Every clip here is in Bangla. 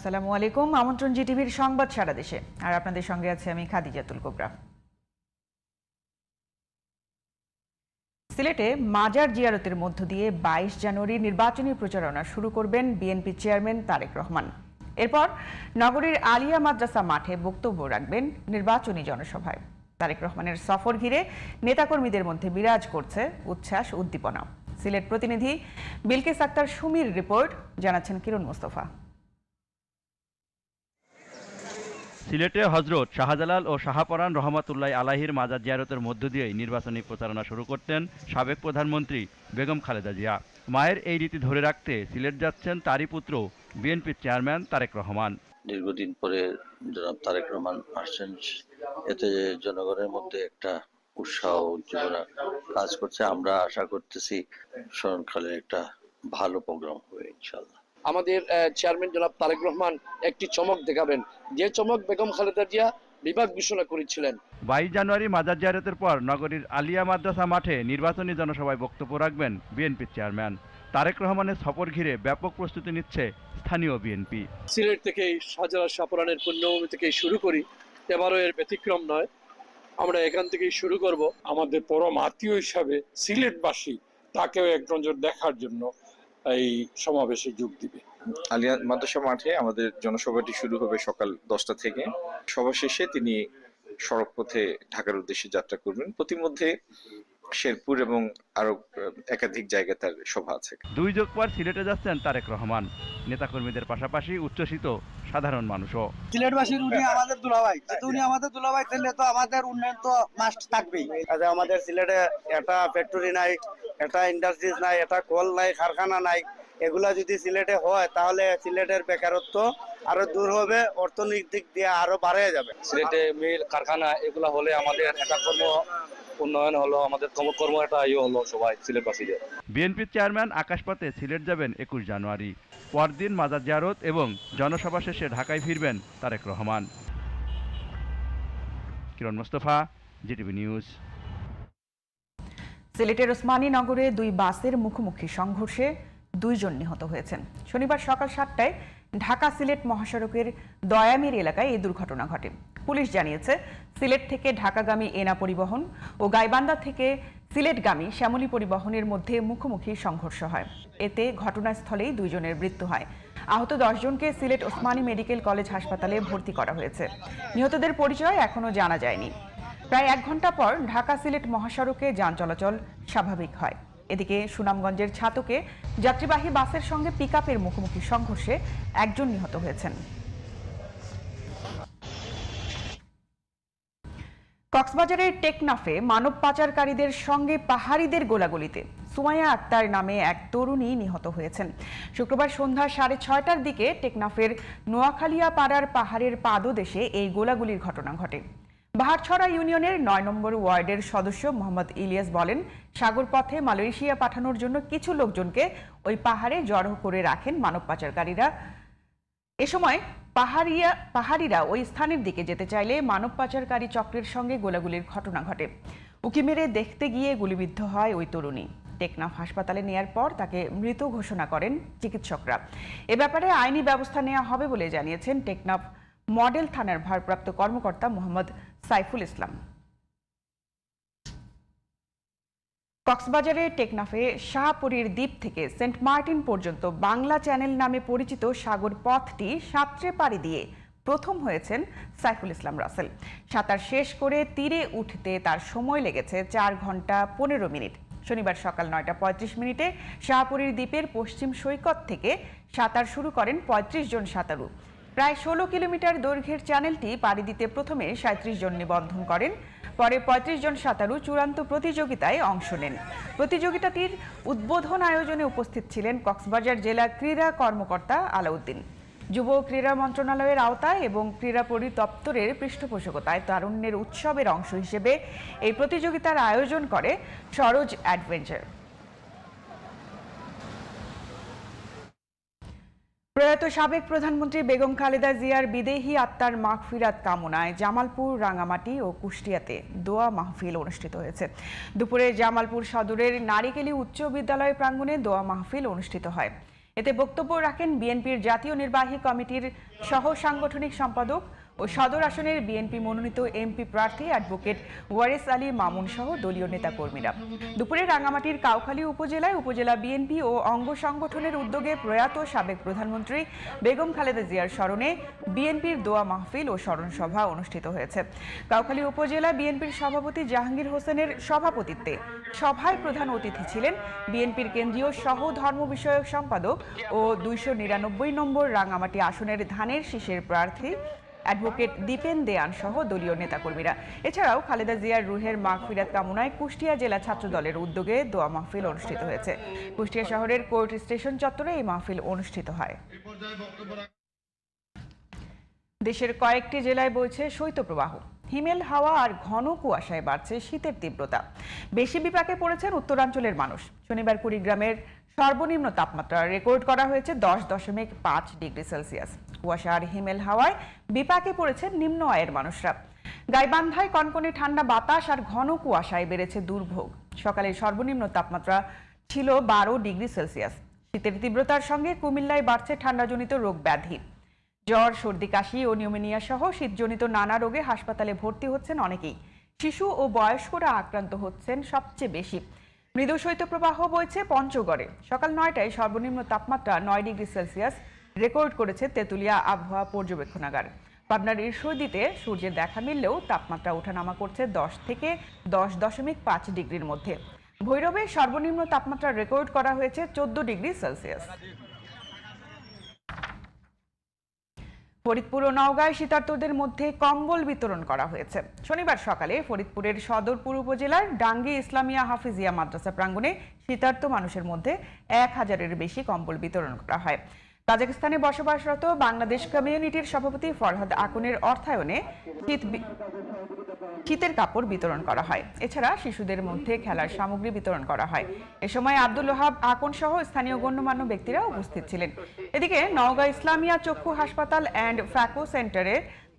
আসসালামু আলাইকুম। আমন্ত্রণ জিটিভির সংবাদ সারা দেশে। আর আপনাদের সঙ্গে আছে আমি খাদিজাতুল কোবরা। সিলেটে মাজার জিয়ারতের মধ্য দিয়ে বাইশ জানুয়ারি নির্বাচনী প্রচারণা শুরু করবেন বিএনপি চেয়ারম্যান তারেক রহমান। এরপর নগরীর আলিয়া মাদ্রাসা মাঠে বক্তব্য রাখবেন নির্বাচনী জনসভায়। তারেক রহমানের সফর ঘিরে নেতাকর্মীদের মধ্যে বিরাজ করছে উচ্ছ্বাস, উদ্দীপনা। সিলেট প্রতিনিধি বিলকিস আক্তার সুমির রিপোর্ট, জানাচ্ছেন কিরণ মোস্তফা। সিলেটে হজরত শাহজালাল ও শাহপরান রহমাতুল্লাহ আলাহির মাজার জিয়ারতের মধ্য দিয়েই নির্বাচনী প্রচারণা শুরু করতেন সাবেক প্রধানমন্ত্রী বেগম খালেদা জিয়া। মায়ের এই রীতি ধরে রাখতে সিলেট যাচ্ছেন তারই পুত্র বিএনপির চেয়ারম্যান তারেক রহমান। দীর্ঘদিন পরে জনাব তারেক রহমান আসছেন, এতে জনগণের মধ্যে একটা উৎসাহ উজ্জীবনা কাজ করছে। আমরা আশা করতেছি স্মরণকালে একটা ভালো প্রোগ্রাম হবে ইনশাল্লাহ আমাদের আহ, চেয়ারম্যান জনাব তারেক রহমান একটি চমক দেখাবেন। যে চমক বেগম খালেদা জিয়া বিভাগ ঘোষণা করেছিলেন। বাইশ জানুয়ারি মাজার জিয়ারতের পর নগরীর আলিয়া মাদ্রাসা মাঠে নির্বাচনী জনসভায় বক্তব্য রাখবেন বিএনপির চেয়ারম্যান। তারেক রহমানের সফর ঘিরে ব্যাপক প্রস্তুতি নিচ্ছে স্থানীয় বিএনপি। সিলেট থেকে শাহজালাল শাহপুরানের পুণ্যভূমি থেকে শুরু করি এবারও এর ব্যতিক্রম নয়। আমরা এখান থেকেই শুরু করব। আমাদের পরম আত্মীয় হিসাবে সিলেটবাসী তাকেও এক নজর দেখার জন্য। এই সমাবেশে যোগ দিবে। আলিয়া মাদ্রাসা মাঠে আমাদের জনসভাটি শুরু হবে সকাল দশটা থেকে। সভা শেষে তিনি সড়ক পথে ঢাকার উদ্দেশ্যে যাত্রা করবেন। প্রতিমধ্যে শেরপুর এবং আরও একাধিক জায়গায় তার সভা আছে। দুই যোগ পর সিলেটে যাচ্ছেন তারেক রহমান। নেতাকর্মীদের পাশাপাশি উচ্ছ্বসিত সাধারণ মানুষও। সিলেটবাসীর উনি আমাদের দুলাভাই। যেহেতু উনি আমাদের দুলাভাই তাহলে তো আমাদের উন্নয়ন তো মাস্ট থাকবেই। আচ্ছা আমাদের সিলেটে একটা ফ্যাক্টরি নাই। একটা ইন্ডাস্ট্রিজ নাই এটা কল নাই কারখানা নাই এগুলা যদি সিলেটে হয় তাহলে সিলেটের বেকারত্ব আরও দূর হবে অর্থনৈতিক দিক দিয়ে আরও বাড়ে যাবে। সিলেটে মিল কারখানা এগুলা হলে আমাদের একটা কর্ম উন্নয়ন হলো আমাদের কর্ম কর্ম একটা ইয়ে হলো সবাই সিলেটবাসীদের। বিএনপির চেয়ারম্যান আকাশপথে সিলেট যাবেন একুশ জানুয়ারি। পরদিন মাজার জিয়ারত এবং জনসভা শেষে ঢাকায় ফিরবেন তারেক রহমান। কিরণ মোস্তফা জিটিভি নিউজ সিলেটের ওসমানী নগরে দুই বাসের মুখোমুখি সংঘর্ষে দুইজন নিহত হয়েছেন। শনিবার সকাল সাতটায় ঢাকা সিলেট মহাসড়কের দয়ামির এলাকায় এই দুর্ঘটনা ঘটে। পুলিশ জানিয়েছে, সিলেট থেকে ঢাকাগামী এনা পরিবহন ও গাইবান্ধা থেকে সিলেটগামী শ্যামলী পরিবহনের মধ্যে মুখোমুখি সংঘর্ষ হয়। এতে ঘটনাস্থলেই দুইজনের মৃত্যু হয়। আহত দশজনকে সিলেট ওসমানী মেডিকেল কলেজ হাসপাতালে ভর্তি করা হয়েছে। নিহতদের পরিচয় এখনও জানা যায়নি। প্রায় এক ঘণ্টা পর ঢাকা সিলেট মহাসড়কে যান চলাচল স্বাভাবিক হয়। এদিকে সুনামগঞ্জের ছাতকে যাত্রীবাহী বাসের সঙ্গে পিকআপের মুখোমুখি সংঘর্ষে একজন নিহত হয়েছেন। কক্সবাজারের টেকনাফে মানব পাচারকারীদের সঙ্গে পাহাড়িদের গোলাগুলিতে সুমাইয়া আক্তার নামে এক তরুণী নিহত হয়েছেন। শুক্রবার সন্ধ্যা সাড়ে ছয়টার দিকে টেকনাফের নোয়াখালিয়া পাড়ার পাহাড়ের পাদদেশে এই গোলাগুলির ঘটনা ঘটে। বাহারছড়া ইউনিয়নের নয় নম্বর ওয়ার্ডের সদস্য মোহাম্মদ ইলিয়াস বলেন সাগর পথে মালয়েশিয়া পাঠানোর জন্য কিছু লোকজনকে ওই পাহাড়ে জড়ো করে রাখেন মানব পাচারকারীরা। এ সময় পাহাড়িয়া, পাহাড়িরা ওই স্থানের দিকে যেতে চাইলে মানব পাচারকারী চক্রের সঙ্গে গোলাগুলির ঘটনা ঘটে। উকি মেরে দেখতে গিয়ে গুলিবিদ্ধ হয় ওই তরুণী। টেকনাফ হাসপাতালে নেয়ার পর তাকে মৃত ঘোষণা করেন চিকিৎসকরা। এ ব্যাপারে আইনি ব্যবস্থা নেওয়া হবে বলে জানিয়েছেন টেকনাফ মডেল থানার ভারপ্রাপ্ত কর্মকর্তা মোহাম্মদ সাইফুল ইসলাম। কক্সবাজারের টেকনাফে শাহপুরীর দ্বীপ থেকে সেন্ট মার্টিন পর্যন্ত বাংলা চ্যানেল নামে পরিচিত সাগর পথটি সাঁতরে পাড়ি দিয়ে প্রথম হয়েছেন সাইফুল ইসলাম রাসেল। সাঁতার শেষ করে তীরে উঠতে তার সময় লেগেছে চার ঘণ্টা পনেরো মিনিট। শনিবার সকাল নয়টা পঁয়ত্রিশ মিনিটে শাহপুরীর দ্বীপের পশ্চিম সৈকত থেকে সাঁতার শুরু করেন পঁয়ত্রিশ জন সাঁতারু। প্রায় ষোলো কিলোমিটার দৈর্ঘ্যের চ্যানেলটি পাড়ি দিতে প্রথমে সাঁত্রিশ জন নিবন্ধন করেন, পরে পঁয়ত্রিশ জন সাঁতারু চূড়ান্ত প্রতিযোগিতায় অংশ নেন। প্রতিযোগিতাটির উদ্বোধন আয়োজনে উপস্থিত ছিলেন কক্সবাজার জেলা ক্রীড়া কর্মকর্তা আলাউদ্দিন। যুব ক্রীড়া মন্ত্রণালয়ের আওতায় এবং ক্রীড়া পরিদপ্তরের পৃষ্ঠপোষকতায় তারুণ্যের উৎসবের অংশ হিসেবে এই প্রতিযোগিতার আয়োজন করে সরোজ অ্যাডভেঞ্চার। প্রয়াত সাবেক প্রধানমন্ত্রী বেগম খালেদা জিয়ার বিদেহী আত্মার মাগফিরাত কামনায় জামালপুর রাঙামাটি ও কুষ্টিয়াতে দোয়া মাহফিল অনুষ্ঠিত হয়েছে। দুপুরে জামালপুর সদরের নারিকেলি উচ্চ বিদ্যালয় প্রাঙ্গণে দোয়া মাহফিল অনুষ্ঠিত হয়। এতে বক্তব্য রাখেন বিএনপির জাতীয় নির্বাহী কমিটির সহ সাংগঠনিক সম্পাদক ও সদর আসনের বিএনপি মনোনীত এমপি প্রার্থী অ্যাডভোকেট ওয়ারেস আলী মামুন সহ দলীয় নেতাকর্মীরা। দুপুরে রাঙামাটির কাউখালী উপজেলায় উপজেলা বিএনপি ও অঙ্গ সংগঠনের উদ্যোগে প্রয়াত সাবেক প্রধানমন্ত্রী বেগম খালেদা জিয়ার স্মরণে বিএনপির দোয়া মাহফিল ও স্মরণ সভা অনুষ্ঠিত হয়েছে। কাউখালী উপজেলা বিএনপির সভাপতি জাহাঙ্গীর হোসেনের সভাপতিত্বে সভায় প্রধান অতিথি ছিলেন বিএনপির কেন্দ্রীয় সহ ধর্ম বিষয়ক সম্পাদক ও দুইশো নিরানব্বই নম্বর রাঙামাটি আসনের ধানের শীষের প্রার্থী অ্যাডভোকেট দীপেন দেয়ান সহ দলীয় নেতাকর্মীরা। এছাড়াও খালেদা জিয়ার রুহের মাগফিরাত কামনায় কুষ্টিয়া জেলা ছাত্র দলের উদ্যোগে দোয়া মাহফিল অনুষ্ঠিত হয়েছে। কুষ্টিয়া শহরের কোর্ট স্টেশন চত্বরে এই মাহফিল অনুষ্ঠিত হয়। দেশের কয়েকটি জেলায় বইছে শৈত্যপ্রবাহ। হিমেল, হাওয়া আর ঘন কুয়াশায় বাড়ছে শীতের তীব্রতা। বেশি বিপাকে পড়েছেন উত্তরাঞ্চলের মানুষ। শনিবার কুড়িগ্রামের সর্বনিম্ন তাপমাত্রা রেকর্ড করা হয়েছে দশ দশমিক পাঁচ ডিগ্রি সেলসিয়াস। কুয়াশা আর হিমেল হাওয়ায় বিপাকে পড়েছেন নিম্ন আয়ের মানুষরা। গাইবান্ধায় কনকনে ঠান্ডা বাতাস আর ঘন কুয়াশায় বেড়েছে দুর্ভোগ। সকালে সর্বনিম্ন তাপমাত্রা ছিল বারো ডিগ্রি সেলসিয়াস। শীতের তীব্রতার সঙ্গে কুমিল্লায় বাড়ছে ঠান্ডাজনিত রোগ ব্যাধি। জ্বর, সর্দি, কাশি ও নিউমোনিয়া সহ শীতজনিত নানা রোগে হাসপাতালে ভর্তি হচ্ছেন অনেকেই। শিশু ও বয়স্করা আক্রান্ত হচ্ছেন সবচেয়ে বেশি। মৃদু শৈত্যপ্রবাহ বইছে পঞ্চগড়ে। সকাল নয়টায় সর্বনিম্ন তাপমাত্রা নয় ডিগ্রি সেলসিয়াস। রেকর্ড করেছে তেঁতুলিয়া আবহাওয়া পর্যবেক্ষণাগার। পাবনার ঈশ্বরদীতে সূর্যের দেখা মিললেও তাপমাত্রা ওঠানামা করছে দশ থেকে দশ দশমিক পাঁচ ডিগ্রির মধ্যে। ভৈরবে সর্বনিম্ন তাপমাত্রা রেকর্ড করা হয়েছে চোদ্দ ডিগ্রি সেলসিয়াস। ফরিদপুর ও নওগাঁয় শীতার্তদের মধ্যে কম্বল বিতরণ করা হয়েছে। শনিবার সকালে ফরিদপুরের সদরপুর উপজেলার ডাঙ্গি ইসলামিয়া হাফিজিয়া মাদ্রাসা প্রাঙ্গণে শীতার্ত মানুষের মধ্যে এক হাজারের বেশি কম্বল বিতরণ করা হয়। কাজাকিস্তানে বসবাসরত বাংলাদেশ কমিউনিটির সভাপতি ফরহাদ আকনের অর্থায়নে শীত শীতের কাপড় বিতরণ করা হয়। এছাড়া শিশুদের মধ্যে খেলার সামগ্রী বিতরণ করা হয়। এ সময় আব্দুল ওহাব, আকন সহ স্থানীয় গণ্যমান্য ব্যক্তিরা উপস্থিত ছিলেন। এদিকে নওগাঁ ইসলামিয়া চক্ষু হাসপাতাল অ্যান্ড ফ্যাকো সেন্টারে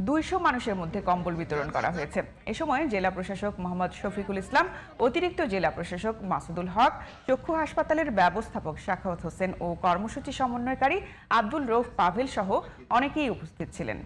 দুইশো মানুষের মধ্যে কম্বল বিতরণ করা হয়েছে। এ সময় জেলা প্রশাসক মোহাম্মদ শফিকুল ইসলাম, অতিরিক্ত জেলা প্রশাসক মাসুদুল হক, চক্ষু হাসপাতালের ব্যবস্থাপক শাখাওয়াত হোসেন ও কর্মসূচি সমন্বয়কারী আব্দুল রৌফ পাভেল সহ অনেকেই উপস্থিত ছিলেন।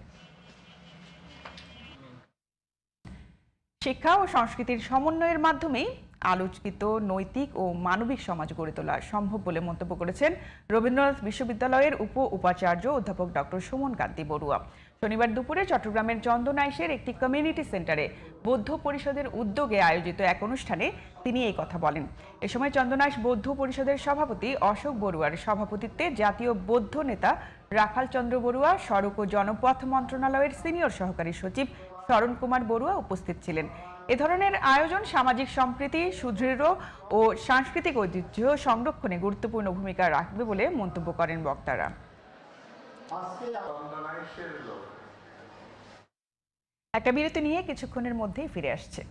শিক্ষা ও সংস্কৃতির সমন্বয়ের মাধ্যমেই আলোচিত নৈতিক ও মানবিক সমাজ গড়ে তোলা সম্ভব বলে মন্তব্য করেছেন রবীন্দ্রনাথ বিশ্ববিদ্যালয়ের উপ উপাচার্য অধ্যাপক ডক্টর সুমন কান্তি বড়ুয়া। শনিবার দুপুরে চট্টগ্রামের চন্দনাইশের একটি কমিউনিটি সেন্টারে বৌদ্ধ পরিষদের উদ্যোগে আয়োজিত এক অনুষ্ঠানে তিনি এই কথা বলেন। এ সময় চন্দনাইশ বৌদ্ধ পরিষদের সভাপতি অশোক বড়ুয়ার সভাপতিত্বে জাতীয় বৌদ্ধ নেতা রাখাল চন্দ্র বড়ুয়া, সড়ক ও জনপথ মন্ত্রণালয়ের সিনিয়র সহকারী সচিব শরণ কুমার বড়ুয়া উপস্থিত ছিলেন। এ ধরনের আয়োজন সামাজিক সম্প্রীতি, সুদৃঢ় ও সাংস্কৃতিক ঐতিহ্য সংরক্ষণে গুরুত্বপূর্ণ ভূমিকা রাখবে বলে মন্তব্য করেন বক্তারা। একটা বিরতি নিয়ে কিছুক্ষণের মধ্যেই ফিরে আসছে।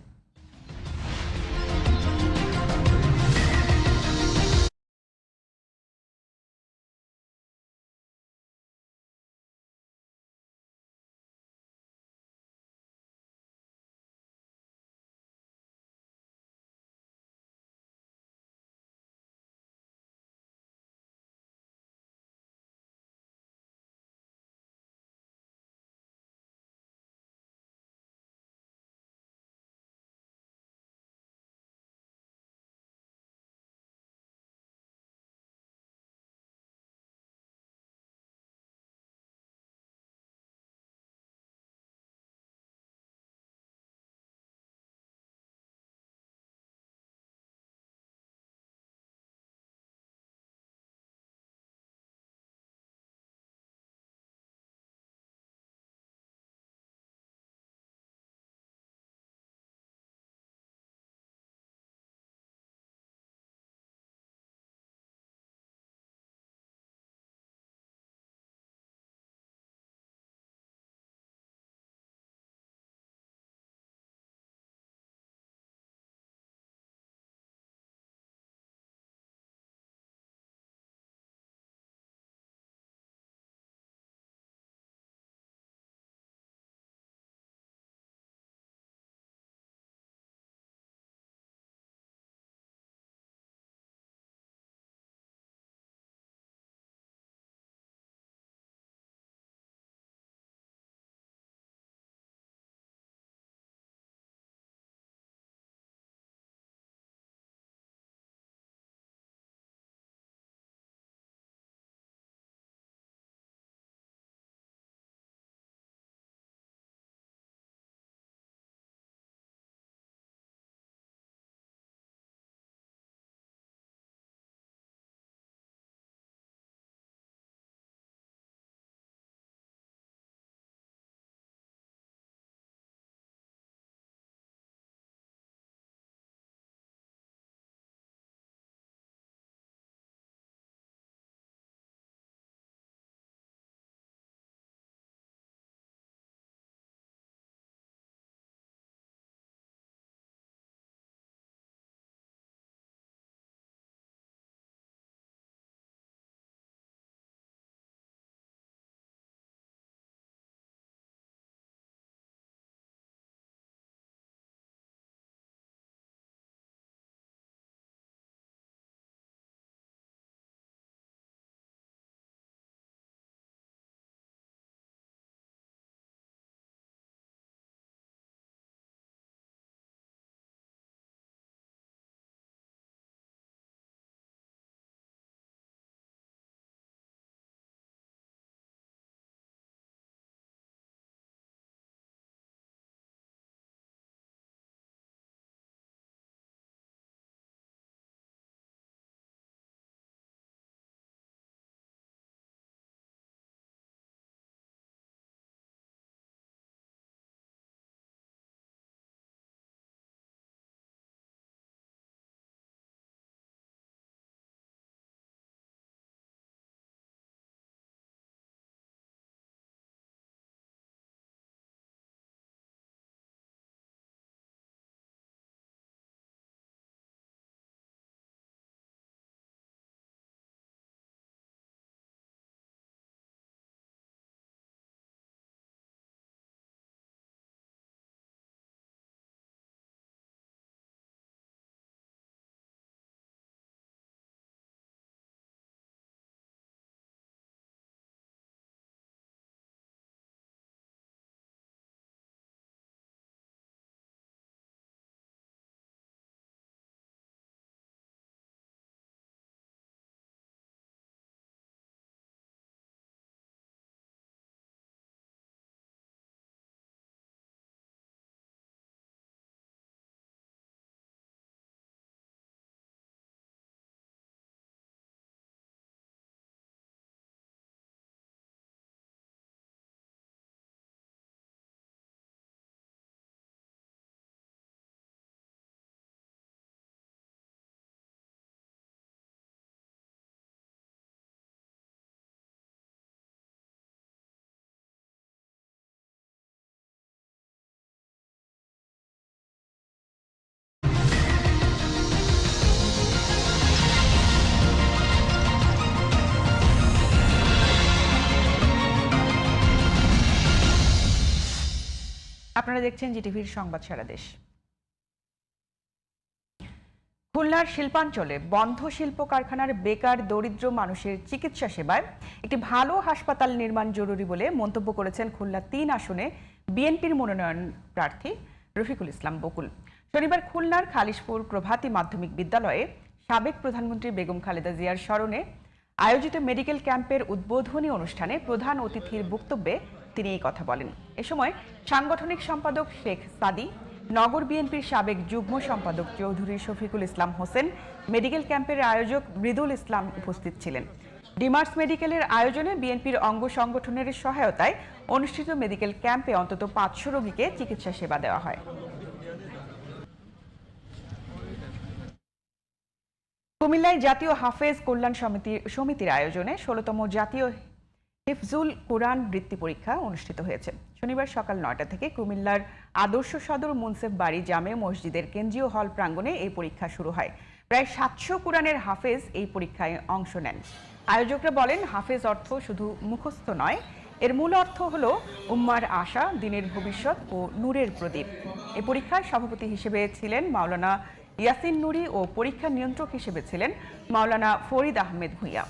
আপনারা দেখছেন জিটিভির সংবাদ সারা দেশ। খুলনার শিল্পাঞ্চলে বন্ধ শিল্প কারখানার বেকার, দরিদ্র মানুষের চিকিৎসা সেবায় একটি ভালো হাসপাতাল নির্মাণ জরুরি বলে মন্তব্য করেছেন খুলনা তিন আসনে বিএনপির মনোনয়ন প্রার্থী রফিকুল ইসলাম বকুল। শনিবার খুলনার খালিশপুর প্রভাতী মাধ্যমিক বিদ্যালয়ে সাবেক প্রধানমন্ত্রী বেগম খালেদা জিয়ার স্মরণে আয়োজিত মেডিকেল ক্যাম্পের উদ্বোধনী অনুষ্ঠানে প্রধান অতিথির বক্তব্যে তিনি এই কথা বলেন। এ সময় সাংগঠনিক সম্পাদক শেখ সাদি, নগর বিএনপির সাবেক যুগ্ম সম্পাদক চৌধুরী শফিকুল ইসলাম হোসেন, মেডিকেল ক্যাম্পের আয়োজক মৃদুল ইসলাম উপস্থিত ছিলেন। ডিমার্স মেডিকেলের আয়োজনে বিএনপির অঙ্গ সংগঠনের সহায়তায় অনুষ্ঠিত মেডিকেল ক্যাম্পে অন্তত পাঁচশো রোগীকে চিকিৎসা সেবা দেওয়া হয়। কুমিল্লায় জাতীয় হাফেজ কল্যাণ সমিতি সমিতির আয়োজনে ষোলতম জাতীয় হিফজুল কোরআন বৃত্তি পরীক্ষা অনুষ্ঠিত হয়েছে। শনিবার সকাল নয়টা থেকে কুমিল্লার আদর্শ সদর মুন্সেফ বাড়ি জামে মসজিদের কেন্দ্রীয় হল প্রাঙ্গণে এই পরীক্ষা শুরু হয়। প্রায় সাতশো কোরআনের হাফেজ এই পরীক্ষায় অংশ নেন। আয়োজকরা বলেন, হাফেজ অর্থ শুধু মুখস্থ নয়, এর মূল অর্থ হল উম্মার আশা, দিনের ভবিষ্যৎ ও নূরের প্রদীপ। এই পরীক্ষায় সভাপতি হিসেবে ছিলেন মাওলানা ইয়াসিন নুরি ও পরীক্ষা নিয়ন্ত্রক হিসেবে ছিলেন মাওলানা ফরিদ আহমেদ ভূঁইয়া।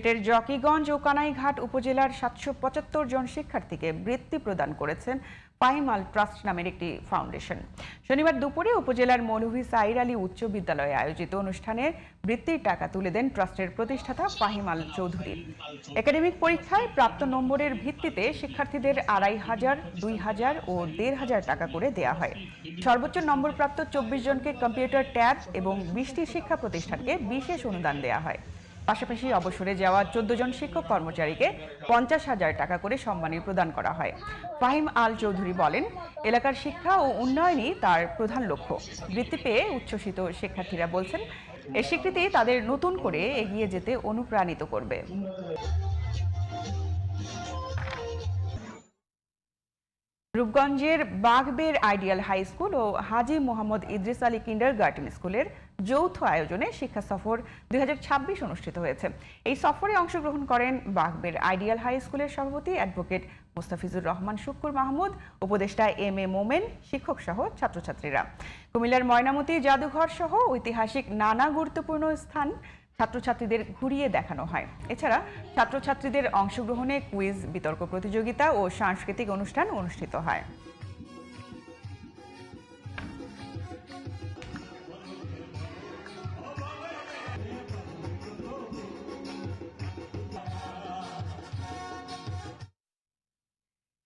সিলেটের জকিগঞ্জ ও কানাইঘাট উপজেলার সাতশো পঁচাত্তর জন শিক্ষার্থীকে বৃত্তি প্রদান করেছেন পাইমাল ট্রাস্ট নামের একটি ফাউন্ডেশন। শনিবার দুপুরে উপজেলার মৌলভী সাইর আলী উচ্চ বিদ্যালয়ে আয়োজিত অনুষ্ঠানে বৃত্তির টাকা তুলে দেন ট্রাস্টের প্রতিষ্ঠাতা ফাহিমাল চৌধুরী। একাডেমিক পরীক্ষায় প্রাপ্ত নম্বরের ভিত্তিতে শিক্ষার্থীদের আড়াই হাজার, দুই হাজার ও দেড় হাজার টাকা করে দেয়া হয়। সর্বোচ্চ নম্বরপ্রাপ্ত চব্বিশ জনকে কম্পিউটার ট্যাব এবং বিশটি শিক্ষা প্রতিষ্ঠানকে বিশেষ অনুদান দেয়া হয়। পাশাপাশি অবসরে যাওয়া চোদ্দ জন শিক্ষক কর্মচারীকে পঞ্চাশ হাজার টাকা করে সম্মানী প্রদান করা হয়। ফাহিম আল চৌধুরী বলেন, এলাকার শিক্ষা ও উন্নয়নই তার প্রধান লক্ষ্য। বৃত্তি পেয়ে উচ্ছ্বসিত শিক্ষার্থীরা বলছেন, এ স্বীকৃতি তাদের নতুন করে এগিয়ে যেতে অনুপ্রাণিত করবে। রূপগঞ্জের বাগবের আইডিয়াল হাই স্কুল ও হাজি মোহাম্মদ ইদ্রিস আলী কিন্ডার গার্ডেন স্কুলের যৌথ আয়োজনে শিক্ষা সফর দুই হাজার ছাব্বিশ অনুষ্ঠিত হয়েছে। এই সফরে অংশগ্রহণ করেন বাগবের আইডিয়াল হাই স্কুলের সভাপতি অ্যাডভোকেট মুস্তাফিজুর রহমান, শুক্কুর মাহমুদ, উপদেষ্টা এম এ মোমেন, শিক্ষক সহ ছাত্রছাত্রীরা। কুমিল্লার ময়নামতি জাদুঘর সহ ঐতিহাসিক নানা গুরুত্বপূর্ণ স্থান ছাত্রছাত্রীদের ঘুরিয়ে দেখানো হয়। এছাড়া ছাত্রছাত্রীদের অংশগ্রহণে কুইজ, বিতর্ক প্রতিযোগিতা ও সাংস্কৃতিক অনুষ্ঠান অনুষ্ঠিত হয়।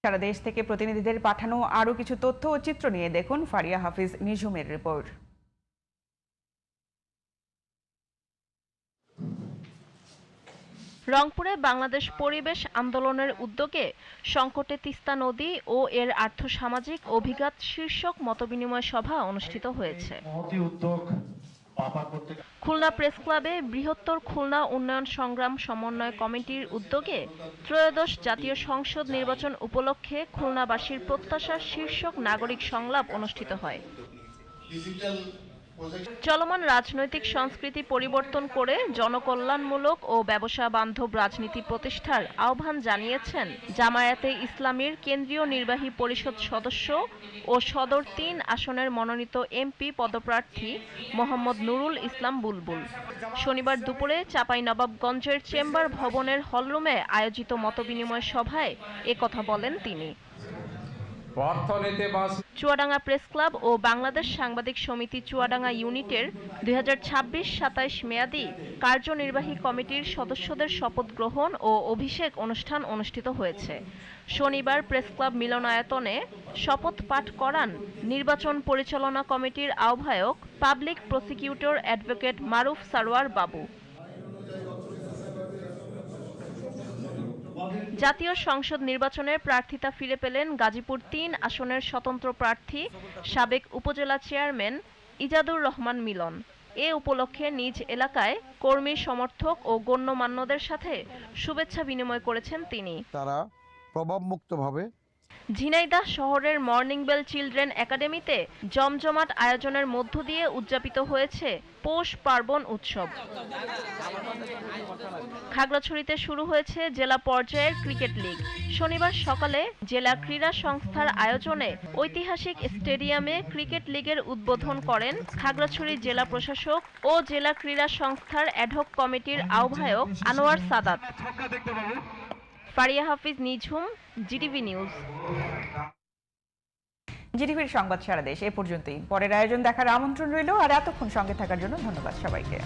সারা দেশ থেকে প্রতিনিধিদের পাঠানো আরও কিছু তথ্য ও চিত্র নিয়ে দেখুন ফারিয়া হাফিজ নিঝুমের রিপোর্ট। রংপুরে বাংলাদেশ পরিবেশ আন্দোলনের উদ্যোগে সংকটে তিস্তা নদী ও এর আর্থসামাজিক অভিঘাত শীর্ষক মতবিনিময় সভা অনুষ্ঠিত হয়েছে। খুলনা প্রেস ক্লাবে বৃহত্তর খুলনা উন্নয়ন সংগ্রাম সমন্বয় কমিটির উদ্যোগে ত্রয়োদশ জাতীয় সংসদ নির্বাচন উপলক্ষে খুলনাবাসীর প্রত্যাশা শীর্ষক নাগরিক সংলাপ অনুষ্ঠিত হয়। চলমান রাজনৈতিক সংস্কৃতি পরিবর্তন করে জনকল্যাণমূলক ও ব্যবসা বান্ধব রাজনীতি প্রতিষ্ঠার আহ্বান জানিয়েছেন জামায়াতে ইসলামীর কেন্দ্রীয় নির্বাহী পরিষদ সদস্য ও সদর তিন আসনের মনোনীত এমপি পদপ্রার্থী মোহাম্মদ নুরুল ইসলাম বুলবুল। শনিবার দুপুরে চাঁপাইনবাবগঞ্জের চেম্বার ভবনের হলরুমে আয়োজিত মতবিনিময় সভায় একথা বলেন তিনি। চুয়াডাঙ্গা প্রেস ক্লাব ও বাংলাদেশ সাংবাদিক সমিতি চুয়াডাঙ্গা ইউনিটের দুই হাজার ছাব্বিশ সাতাইশ মেয়াদী কার্যনির্বাহী কমিটির সদস্যদের শপথ গ্রহণ ও অভিষেক অনুষ্ঠান অনুষ্ঠিত হয়েছে। শনিবার প্রেস ক্লাব মিলনায়তনে শপথ পাঠ করান নির্বাচন পরিচালনা কমিটির আহ্বায়ক, public prosecutor advocate Maruf Sarwar Babu. জাতীয় সংসদ নির্বাচনের প্রার্থিতা ফিরে পেলেন গাজীপুর তিন আসনের স্বতন্ত্র প্রার্থী সাবেক উপজেলা চেয়ারম্যান ইজাদুর রহমান মিলন। এ উপলক্ষে নিজ এলাকায় কর্মী সমর্থক ও গণ্যমান্যদের সাথে শুভেচ্ছা বিনিময় করেছেন তিনি। তারা প্রভাবমুক্তভাবে ঝিনাইদহ শহরের মর্নিং বেল চিলড্রেন একাডেমিতে জমজমাট আয়োজনের মধ্য দিয়ে উদযাপিত হয়েছে পৌষ পার্বণ উৎসব। খাগড়াছড়িতে শুরু হয়েছে জেলা পর্যায়ের ক্রিকেট লিগ। শনিবার সকালে জেলা ক্রীড়া সংস্থার আয়োজনে ঐতিহাসিক স্টেডিয়ামে ক্রিকেট লিগের উদ্বোধন করেন খাগড়াছড়ি জেলা প্রশাসক ও জেলা ক্রীড়া সংস্থার অ্যাডহক কমিটির আহ্বায়ক Anwar Saadat. Faria Hafiz, Nijhum, GTV news. জিটিভির সংবাদ সারা দেশ, এ পর্যন্তই। পরের আয়োজন দেখার আমন্ত্রণ রইল, আর এতক্ষণ সঙ্গে থাকার জন্য ধন্যবাদ সবাইকে।